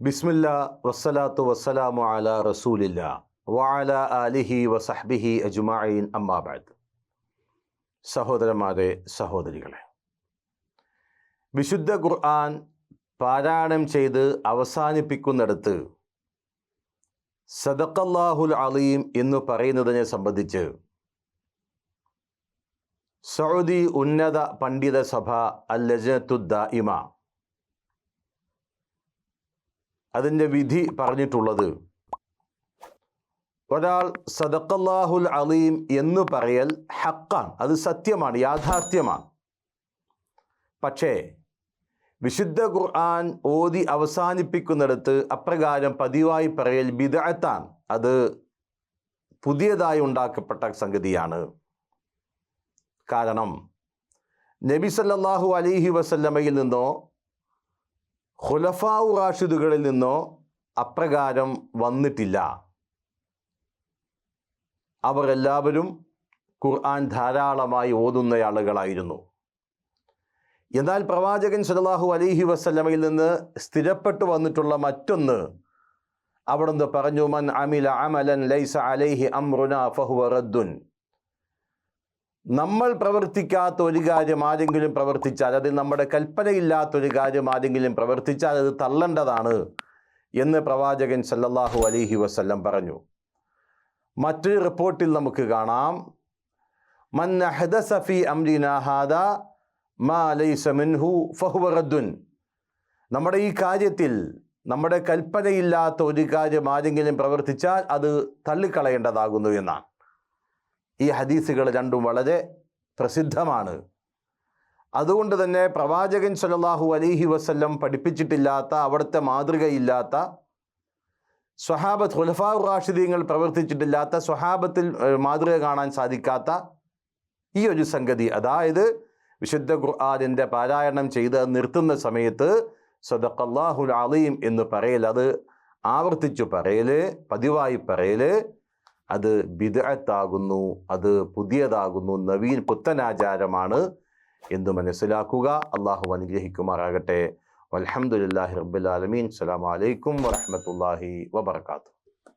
ബിസ്മില്ല വസ്സലാത്തു വസ്സലാമു അല റസൂലില്ല വഅല അലിഹി വസഹ്ബിഹി അജുമായിൻ അമ്മാബാദ് സഹോദരന്മാരെ സഹോദരികളെ വിശുദ്ധ ഖുർആൻ പാരായണം ചെയ്ത് അവസാനിപ്പിക്കുന്നിടത്ത് സദക്കല്ലാഹുൽ അലീം എന്ന് പറയുന്നതിനെ സംബന്ധിച്ച് സൗദി ഉന്നത പണ്ഡിത സഭ അൽ ലജനത്തുദ്ദായിമ അതിന്റെ വിധി പറഞ്ഞിട്ടുള്ളത്. ഒരാൾ സദക്കല്ലാഹുൽ അലീം എന്ന് പറയൽ ഹക്കാണ്. അത് സത്യമാണ് യാഥാർത്ഥ്യമാണ്. പക്ഷേ വിശുദ്ധ ഖുർആൻ ഓതി അവസാനിപ്പിക്കുന്നിടത്ത് അപ്രകാരം പതിവായി പറയൽ ബിദഅത്താണ്. അത് പുതിയതായി ഉണ്ടാക്കപ്പെട്ട സംഗതിയാണ്. കാരണം നബി സല്ലാഹു അലിഹി വസല്ലമയിൽ നിന്നോ ഖുലഫാവു റാഷിദുകളിൽ നിന്നോ അപ്രകാരം വന്നിട്ടില്ല. അവർ എല്ലാവരും ഖുർആൻ ധാരാളമായി ഓതുന്ന ആളുകളായിരുന്നു. എന്നാൽ പ്രവാചകൻ സല്ലല്ലാഹു അലൈഹി വസല്ലമയിൽ നിന്ന് സ്ഥിരപ്പെട്ടു വന്നിട്ടുള്ള മറ്റൊന്ന് അവിടുന്ന് പറഞ്ഞു മൻ അമില അമലൻ ലൈസ അലൈഹി അമ്രുന ഫഹുവ റദ്ദുൻ. നമ്മൾ പ്രവർത്തിക്കാത്ത ഒരു കാര്യം ആരെങ്കിലും പ്രവർത്തിച്ചാൽ അതിൽ നമ്മുടെ കൽപ്പനയില്ലാത്തൊരു കാര്യം ആരെങ്കിലും പ്രവർത്തിച്ചാൽ അത് തള്ളേണ്ടതാണ് എന്ന് പ്രവാചകൻ സല്ലല്ലാഹു അലൈഹി വസ്ല്ലം പറഞ്ഞു. മറ്റൊരു റിപ്പോർട്ടിൽ നമുക്ക് കാണാം. മൻ സഫി മിൻഹു ഫഹുവ റദ്ദുൻ. നമ്മുടെ ഈ കാര്യത്തിൽ നമ്മുടെ കൽപ്പനയില്ലാത്ത ഒരു കാര്യം ആരെങ്കിലും പ്രവർത്തിച്ചാൽ അത് തള്ളിക്കളയേണ്ടതാകുന്നു എന്നാണ്. ഈ ഹദീസുകൾ രണ്ടും വളരെ പ്രസിദ്ധമാണ്. അതുകൊണ്ട് തന്നെ പ്രവാചകൻ സലല്ലാഹു അലൈഹി വസ്ല്ലം പഠിപ്പിച്ചിട്ടില്ലാത്ത അവിടുത്തെ മാതൃകയില്ലാത്ത സ്വഹാബത്ത് ഖുലഫാ റാഷിദീങ്ങൾ പ്രവർത്തിച്ചിട്ടില്ലാത്ത സ്വഹാബത്തിൽ മാതൃക കാണാൻ സാധിക്കാത്ത ഈ ഒരു സംഗതി. അതായത് വിശുദ്ധ ഖുർആാനിന്റെ പാരായണം ചെയ്ത് നിർത്തുന്ന സമയത്ത് സദഖല്ലാഹുൽ അലീം എന്ന് പറയൽ അത് ആവർത്തിച്ചു പറയൽ പതിവായി പറയൽ അത് ബിദഅത്താകുന്നു അത് പുതിയതാകുന്നു നവീൻ പുത്തനാചാരമാണ് എന്ന് മനസ്സിലാക്കുക. അള്ളാഹു അനുഗ്രഹിക്കുമാറാകട്ടെ. അലഹമുല്ലാഹി റബ്ബിൽ ആലമീൻ. അസ്സലാമു അലൈക്കും വറഹ്മത്തുള്ളാഹി വബർക്കാത്തു